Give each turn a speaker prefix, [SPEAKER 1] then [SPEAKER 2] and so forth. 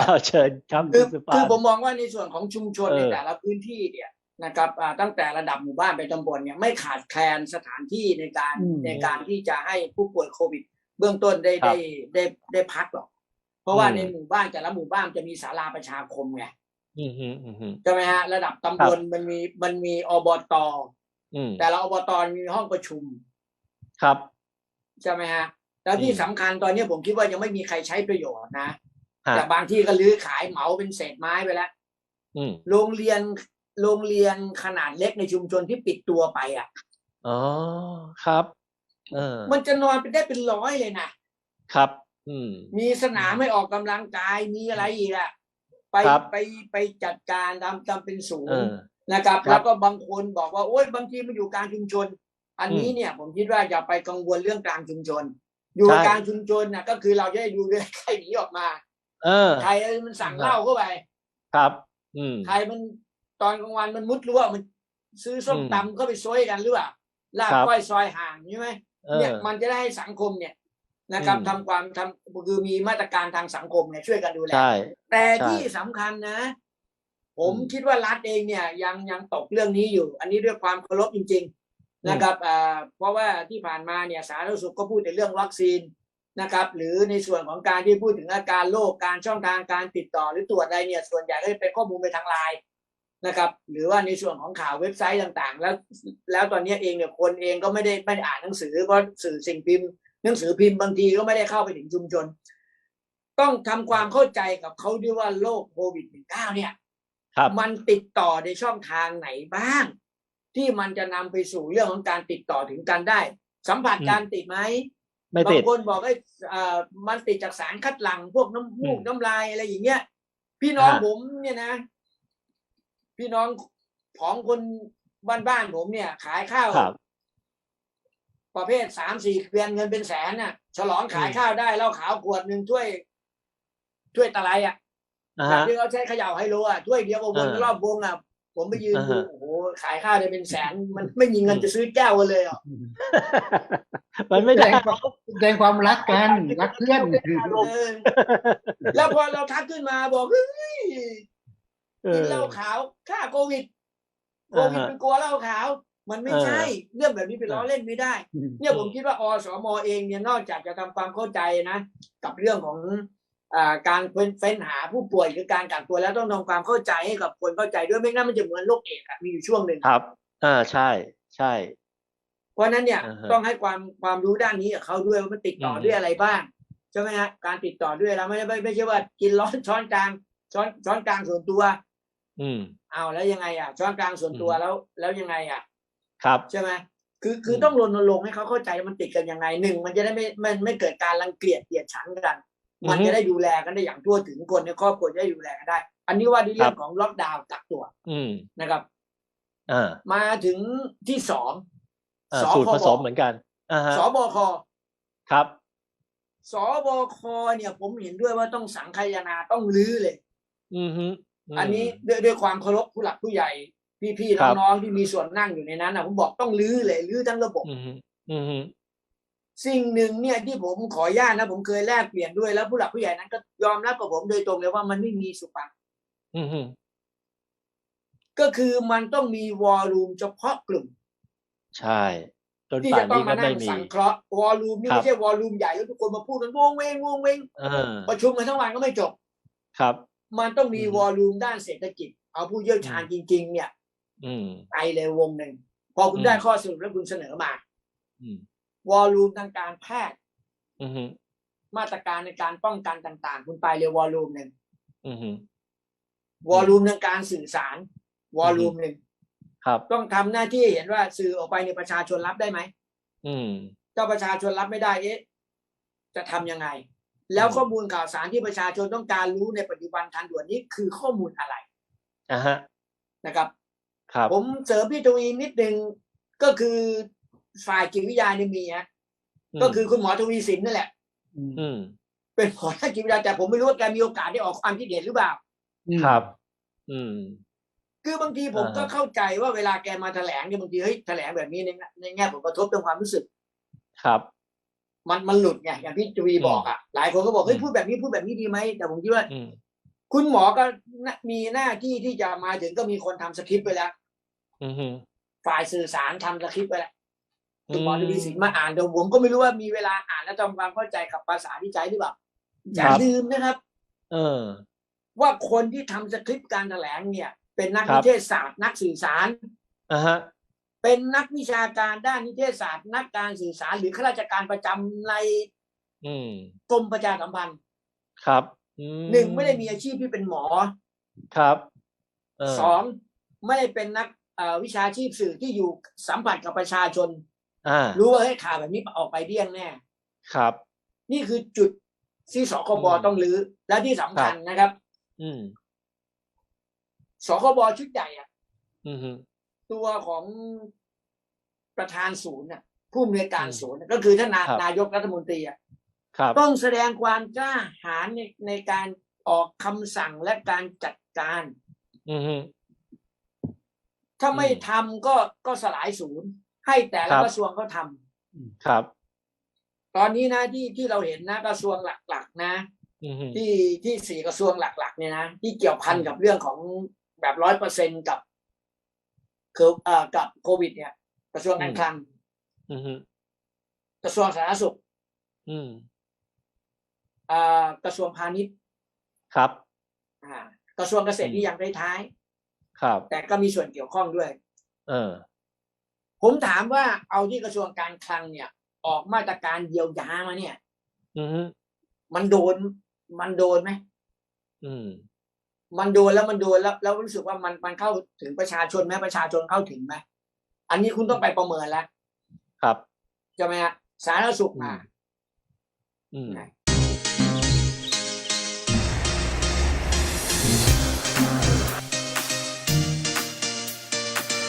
[SPEAKER 1] ครับ
[SPEAKER 2] เอาเชิญครับ
[SPEAKER 1] คือ
[SPEAKER 2] ณสุภา
[SPEAKER 1] คือ
[SPEAKER 2] พ
[SPEAKER 1] ผมมองว่าในส่วนของชุมชน
[SPEAKER 2] เออ
[SPEAKER 1] ในแต่ละพื้นที่เนี่ยนะครับอ่าตั้งแต่ระดับหมู่บ้านไปตำบลเนี่ยไม่ขาดแคลนสถานที่ในการ
[SPEAKER 3] อืม
[SPEAKER 1] ในการที่จะให้ผู้ป่วยโควิด เบื้องต้นได้
[SPEAKER 2] ครับ
[SPEAKER 1] ได้ได้ได้พักหรอก เพราะว่า
[SPEAKER 2] อืม
[SPEAKER 1] ในหมู่บ้านแต่ละหมู่บ้านจะมีศาลาประชาคมไง
[SPEAKER 2] อืมฮึอืมฮึ
[SPEAKER 1] ใช่ไหมฮะระดับตำบลมันมีมันมีอบต
[SPEAKER 2] อืม
[SPEAKER 1] แต่ละอบตมีห้องประชุม
[SPEAKER 2] ครับ
[SPEAKER 1] ใช่ไหมฮะแล้วที่
[SPEAKER 2] อืม
[SPEAKER 1] สำคัญตอนนี้ผมคิดว่ายังไม่มีใครใช้ประโยชน์นะ
[SPEAKER 2] ฮะ
[SPEAKER 1] แต่บางที่ก็ลื้อขายเหมาเป็นเศษไม้ไปแล้ว
[SPEAKER 2] อืม
[SPEAKER 1] โรงเรียนโรงเรียนขนาดเล็กในชุมชนที่ปิดตัวไป อะ
[SPEAKER 2] อ๋อครับ เออ
[SPEAKER 1] มันจะนอนไปได้เป็นร้อยเลยนะครับ
[SPEAKER 2] อืม
[SPEAKER 1] มีสนามให้ออกกำลังกายมีอะไรอีกอะไป
[SPEAKER 2] ครับ
[SPEAKER 1] ไปไปจัดการทำทำเป็นศู
[SPEAKER 2] เอน
[SPEAKER 1] ย์
[SPEAKER 2] อ
[SPEAKER 1] นะครับ
[SPEAKER 2] ครับ
[SPEAKER 1] แล้วก็บางคนบอกว่าโอ๊ยบางทีมันอยู่กลางชุมชน อันนี้
[SPEAKER 2] อืม
[SPEAKER 1] เนี่ย ผมคิดว่าอย่าไปกังวลเรื่องกลางชุมชน อยู่
[SPEAKER 2] ใช่
[SPEAKER 1] กลางชุมชนน่ะก็คือเราจะได้ดูด้วยใครหนีออกมา
[SPEAKER 2] เออ
[SPEAKER 1] ใครมันสั่งเหล้าเข้าไป
[SPEAKER 2] ครับ อืม
[SPEAKER 1] ใครมันตอนกลางวันมันมุดรั้วมัน ซื้อส้ม
[SPEAKER 2] อืม
[SPEAKER 1] ตำเข้าไปซวยกันหรือเปล่าลาบ
[SPEAKER 2] ครับ
[SPEAKER 1] ก้อยซอยห่างใช่ไหม
[SPEAKER 2] เออ
[SPEAKER 1] เนี่ยมันจะได้ให้สังคมเนี่ยนะครับ
[SPEAKER 2] อืม
[SPEAKER 1] ทำความทำคือมีมาตรการทางสังคมเนี่ยช่วยกันดูแล
[SPEAKER 2] ใช่
[SPEAKER 1] แต่
[SPEAKER 2] ใช่
[SPEAKER 1] ที่สำคัญนะผม
[SPEAKER 2] อืม
[SPEAKER 1] คิดว่ารัฐเองเนี่ย ยังยังตกเรื่องนี้อยู่ อันนี้ด้วยความเคารพจริง ๆ นะครับอ่าเพราะว่าที่ผ่านมาเนี่ยสาธารณสุขก็พูดแต่เรื่องวัคซีน นะครับ หรือในส่วนของการที่พูดถึงอาการโรคการช่องทางการติดต่อหรือตรวจอะไรเนี่ย ส่วนใหญ่ก็จะเป็นข้อมูลไปทางไลน์นะครับ หรือว่าในส่วนของข่าวเว็บไซต์ต่างๆ แล้ว แล้วตอนนี้เองเนี่ยคนเองก็ไม่ได้ไม่ได้อ่านหนังสือเพราะสื่อสิ่งพิมพ์ หนังสือพิมพ์บางทีก็ไม่ได้เข้าไปถึงชุมชน ต้องทำความเข้าใจกับเขาด้วยว่าโรคโควิด -19 เนี่ย
[SPEAKER 2] ครับ
[SPEAKER 1] มันติดต่อในช่องทางไหนบ้าง ที่มันจะนำไปสู่เรื่องของการติดต่อถึงกันได้ สัมผัส
[SPEAKER 2] อืม
[SPEAKER 1] การติดไหม
[SPEAKER 2] ไม่
[SPEAKER 1] บา
[SPEAKER 2] ติ
[SPEAKER 1] ง
[SPEAKER 2] ด
[SPEAKER 1] คนบอกว่าเอ่อมันติดจากสารคัดหลั่งพวกน้ำมูก
[SPEAKER 2] อืม
[SPEAKER 1] น้ำลายอะไรอย่างเงี้ย พี่น้อง
[SPEAKER 2] อ่า
[SPEAKER 1] ผมเนี่ยนะ พี่น้องของคนบ้านๆผมเนี่ย ขายข้าว
[SPEAKER 2] ครับ
[SPEAKER 1] ประเภทสามสี่เกวียนเงินเป็นแสนน่ะ ฉลองขาย
[SPEAKER 2] อืม
[SPEAKER 1] ข้าวได้เหล้าขาวขวดหนึ่งถ้วยถ้วยตะไลอะ
[SPEAKER 2] อ่า
[SPEAKER 1] แบบ
[SPEAKER 2] ฮะ
[SPEAKER 1] ที่เขาใช้เขย่าให้รู้อะถ้วยเดียวก็วน
[SPEAKER 2] เออ
[SPEAKER 1] รอบวงอะ ผมไปยืน
[SPEAKER 2] อ่า
[SPEAKER 1] ดู
[SPEAKER 2] ฮะ
[SPEAKER 1] โอ้โหขายข้าวได้เป็นแสน มันไม่มีเงินจะซื้อแก้วกันเลยอะ
[SPEAKER 2] มันไม่
[SPEAKER 3] แส
[SPEAKER 2] ได้
[SPEAKER 3] ดงความแสดงความรักกันรักเพื่อนคือ
[SPEAKER 1] เออแล้วพอเราทักขึ้นมาบอกเฮ้ย
[SPEAKER 2] เอ
[SPEAKER 1] กิน
[SPEAKER 2] อ
[SPEAKER 1] เหล้าขาวฆ่าโควิดโค
[SPEAKER 2] อ่า
[SPEAKER 1] วิด
[SPEAKER 2] ฮะ
[SPEAKER 1] เป็นกลัวเหล้าขาว มันไม่
[SPEAKER 2] เออ
[SPEAKER 1] ใช่ เรื่องแบบนี้ไปล้อเล่นไม่ได้ เนี่ยผมคิดว่าอสมเองเนี่ยนอกจากจะทำความเข้าใจนะ กับเรื่องของอา การเฟ้นเฟ้นหาผู้ป่วยคือการกักตัวแล้วต้องทำความเข้าใจให้กับคนเข้าใจด้วยไม่งั้นมันจะเหมือนโรคเอดส์อะมีอยู่ช่วงหนึ่ง
[SPEAKER 2] ครับอ่าใช่ใช่
[SPEAKER 1] เพราะฉะนั้นเนี่ย
[SPEAKER 2] อ่าฮะ
[SPEAKER 1] ต้องให้ความความรู้ด้านนี้กับเขาด้วยว่ามันติดต่ออ
[SPEAKER 2] ม
[SPEAKER 1] ด้วยอะไรบ้างใช่ไหมฮะการติดต่อด้วยแล้วไม่ไม่ไม่ใช่ว่ากินร้อนช้อนกลางช้อนช้อนกลางส่วนตัว
[SPEAKER 2] อืม
[SPEAKER 1] เอาแล้วยังไงอะช้อนกลางส่วนตัว
[SPEAKER 2] อืม
[SPEAKER 1] แล้วแล้วยังไงอะ
[SPEAKER 2] ครับ
[SPEAKER 1] ใช่ไหมคือคือ
[SPEAKER 2] ม
[SPEAKER 1] ต้องรณรงค์ให้เขาเข้าใจว่ามันติดกันยังไงหนึ่งมันจะได้ไม่ไม่ไม่เกิดการรังเกียจเกลียดชังกัน มันจะได้ดูแลกันได้อย่างทั่วถึงคนในครอบครัวจะได้ดูแลกันได้ อันนี้ว่าในเรื่องของล็อกดาวน์กักตัว
[SPEAKER 2] อืม
[SPEAKER 1] นะครับ
[SPEAKER 2] อ่า
[SPEAKER 1] มาถึงที่สอง
[SPEAKER 2] อ่า
[SPEAKER 1] ส
[SPEAKER 2] สูตร
[SPEAKER 1] ค
[SPEAKER 2] ผ
[SPEAKER 1] บ
[SPEAKER 2] สมเหมือนกันอ่าฮะ
[SPEAKER 1] สบค
[SPEAKER 2] ครับ
[SPEAKER 1] สบคเนี่ยผมเห็นด้วยว่าต้องสังคายนาต้องรื้อเลย
[SPEAKER 2] อือฮึม
[SPEAKER 1] อันนี้ด้วยด้วยความเคารพผู้หลักผู้ใหญ่พี่
[SPEAKER 2] ครับ
[SPEAKER 1] ๆน้องๆที่มีส่วนนั่งอยู่ในนั้นนะผมบอกต้องรื้อเลยรื้อทั้งระบบ
[SPEAKER 2] อือฮึอือฮึ
[SPEAKER 1] สิ่งหนึ่งเนี่ยที่ผมขออนุญาตนะผมเคยแลกเปลี่ยนด้วยแล้วผู้หลักผู้ใหญ่นั้นก็ยอมรับกับผมโดยตรงเลยว่ามันไม่มีสุปัง
[SPEAKER 2] อือฮึ
[SPEAKER 1] ก็คือมันต้องมีวอลลุ่มเฉพาะกลุ่ม
[SPEAKER 2] ใช่จน
[SPEAKER 1] ที่
[SPEAKER 2] ป่า
[SPEAKER 1] จะ
[SPEAKER 2] น
[SPEAKER 1] ต้อง
[SPEAKER 2] นี้ก็
[SPEAKER 1] มานั่
[SPEAKER 2] ไม่
[SPEAKER 1] ง
[SPEAKER 2] มี
[SPEAKER 1] สังเคราะห์วอลลุ่มนี่
[SPEAKER 2] ครับ
[SPEAKER 1] ไม่ใช่วอลลุ่มใหญ่แล้วทุกคนมาพูดกันวงเวงวงเวง
[SPEAKER 2] เออ
[SPEAKER 1] ประชุมกันทั้งวันก็ไม่จบ
[SPEAKER 2] ครับ
[SPEAKER 1] มันต้องมี
[SPEAKER 2] อืม
[SPEAKER 1] วอลลุ่มด้านเศรษฐกิจ เอาผู้เชี่ยวชาญจริง ๆ เนี่ย
[SPEAKER 2] อืม
[SPEAKER 1] ไปเลยวงหนึ่งพอคุณ
[SPEAKER 2] อืม
[SPEAKER 1] ได้ข้อสรุปแล้วคุณเสนอมา
[SPEAKER 2] อืม
[SPEAKER 1] วอลลุ่มทางการแพทย์
[SPEAKER 2] อือฮึ
[SPEAKER 1] มาตรการในการป้องกันต่าง ๆ คุณไปเลยวอลลุ่มหนึ่ง
[SPEAKER 2] อือฮึ
[SPEAKER 1] วอลลุ่มทางการสื่อสาร วอลลุ่มหนึ่ง
[SPEAKER 2] ครับ
[SPEAKER 1] ต้องทำหน้าที่เห็นว่าสื่อออกไปในยประชาชนรับได้ไหม
[SPEAKER 2] อืม
[SPEAKER 1] ถ้าประชาชนรับไม่ได้เอ๊ะจะทำยังไง แล้ว
[SPEAKER 2] อืม
[SPEAKER 1] ข้อมูลข่าวสารที่ประชาชนต้องการรู้ในปัจจุบันทันด่วนนี้คือข้อมูลอะไร
[SPEAKER 2] อ่าฮะ
[SPEAKER 1] นะครับ
[SPEAKER 2] ครับ
[SPEAKER 1] ผมเสริมพี่ทวีนิดนึงก็คือ ฝ่ายจิตวิทยาเนี่ยมีฮะก็คือคุณหมอทวีสินนั่นแหละ
[SPEAKER 2] อืม
[SPEAKER 1] เป็นหมอด้านจิตวิทยาแต่ผมไม่รู้ว่าแกมีโอกาสได้ออกความคิดเห็นหรือเปล่า
[SPEAKER 2] ครับ อืม
[SPEAKER 1] คือบางทีผม
[SPEAKER 2] อ่าฮะ
[SPEAKER 1] ก็เข้าใจว่าเวลาแกมาแถลงเนี่ยบางทีเฮ้ยแถลงแบบนี้ในในแง่ผลกระทบทางความรู้สึก
[SPEAKER 2] ครับ
[SPEAKER 1] มันมันหลุดไงอย่างพี่ทวีบอกอะหลายคนก็บอกเฮ้ย
[SPEAKER 2] อืม
[SPEAKER 1] พูดแบบนี้พูดแบบนี้ดีไหมแต่ผมคิดว่า
[SPEAKER 2] อืม
[SPEAKER 1] คุณหมอก็น่ะมีหน้าที่ที่จะมาถึงก็มีคนทำสคริปต์ไปแล้ว
[SPEAKER 2] อือฮึ
[SPEAKER 1] ฝ่ายสื่อสารทำสคริปต์ไปแล้ว คุณหมอทวีสินมาอ่านแต่ผมก็ไม่รู้ว่ามีเวลาอ่านและทำความเข้าใจกับภาษาที่ใช้หรือเปล่าอย่าลืมนะครับ
[SPEAKER 2] เออ
[SPEAKER 1] ว่าคนที่ทำสคริปต์การแถลงเนี่ย เป็นนัก
[SPEAKER 2] ครับ
[SPEAKER 1] นิเทศศาสตร์นักสื่อสาร
[SPEAKER 2] อ่าฮะ
[SPEAKER 1] เป็นนักวิชาการด้านนิเทศศาสตร์ นักการสื่อสารหรือข้าราชการประจำใน
[SPEAKER 2] อืม
[SPEAKER 1] กรมประชาสัมพันธ์
[SPEAKER 2] ครับอื
[SPEAKER 1] หนึ่งไม่ได้มีอาชีพที่เป็นหมอ
[SPEAKER 2] ครับเส
[SPEAKER 1] องไม่ได้เป็นนักเอ่อวิชาชีพสื่อที่อยู่สัมผัสกับประชาชน
[SPEAKER 2] อ่า
[SPEAKER 1] รู้ว่าให้ยข่าวแบบนี้ออกไปเดี่ยงแน่
[SPEAKER 2] ครับ
[SPEAKER 1] นี่คือจุดที่สคบ
[SPEAKER 2] อืม
[SPEAKER 1] ต้องรื้อและที่สำคัญนะครับ
[SPEAKER 2] อืม
[SPEAKER 1] สคบชุดใหญ่อะ
[SPEAKER 2] อือฮึ
[SPEAKER 1] ตัวของประธานศูนย์น่ะ ผู้อำนวยการ
[SPEAKER 2] อืม
[SPEAKER 1] ศูนย์น่ะก็คือท่านนา
[SPEAKER 2] ครับ
[SPEAKER 1] นายกรัฐมนตรีอะ
[SPEAKER 2] ครับ
[SPEAKER 1] ต้องแสดงความกล้าหาญในในการออกคำสั่งและการจัดการ
[SPEAKER 2] อือฮึ
[SPEAKER 1] ถ้าไม่
[SPEAKER 2] อืม
[SPEAKER 1] ทำก็ก็สลายศูนย์ ให้แต่ละ
[SPEAKER 2] ครับ
[SPEAKER 1] กระทรวงเขาทำ
[SPEAKER 2] ครับ
[SPEAKER 1] ตอนนี้นะที่ที่เราเห็นนะกระทรวงหลัก ๆ นะ
[SPEAKER 2] อือฮึ
[SPEAKER 1] ที่ที่สี่กระทรวงหลัก ๆ เนี่ยนะที่เกี่ยวพันกับเรื่องของแบบร้อยเปอร์เซ็นกับคือเอ่อกับโควิด เนี่ย กระทรวงการคลัง
[SPEAKER 2] อือฮึ
[SPEAKER 1] กระทรวงสาธารณสุข
[SPEAKER 2] อืม
[SPEAKER 1] เอ่อกระทรวงพาณิชย์
[SPEAKER 2] ครับ
[SPEAKER 1] อ่ากระทรวงเกษตร
[SPEAKER 2] อืม
[SPEAKER 1] ที่ยังได้ท้าย
[SPEAKER 2] ครับ
[SPEAKER 1] แต่ก็มีส่วนเกี่ยวข้องด้วย
[SPEAKER 2] เออ
[SPEAKER 1] ผมถามว่าเอาที่กระทรวงการคลังเนี่ย ออกมาตรการเยียวยามาเนี่ย
[SPEAKER 2] อือฮึ
[SPEAKER 1] มันโดน มันโดนไหม
[SPEAKER 2] อืม
[SPEAKER 1] มันโดนแล้วมันโดนแล้วแล้วรู้สึกว่ามันมันเข้าถึงประชาชนไหมประชาชนเข้าถึงไหมอันนี้คุณต้องไปประเมินแล้ว
[SPEAKER 2] ครับ
[SPEAKER 1] ใช่ไหมฮะสาธารณสุขมา
[SPEAKER 2] อืม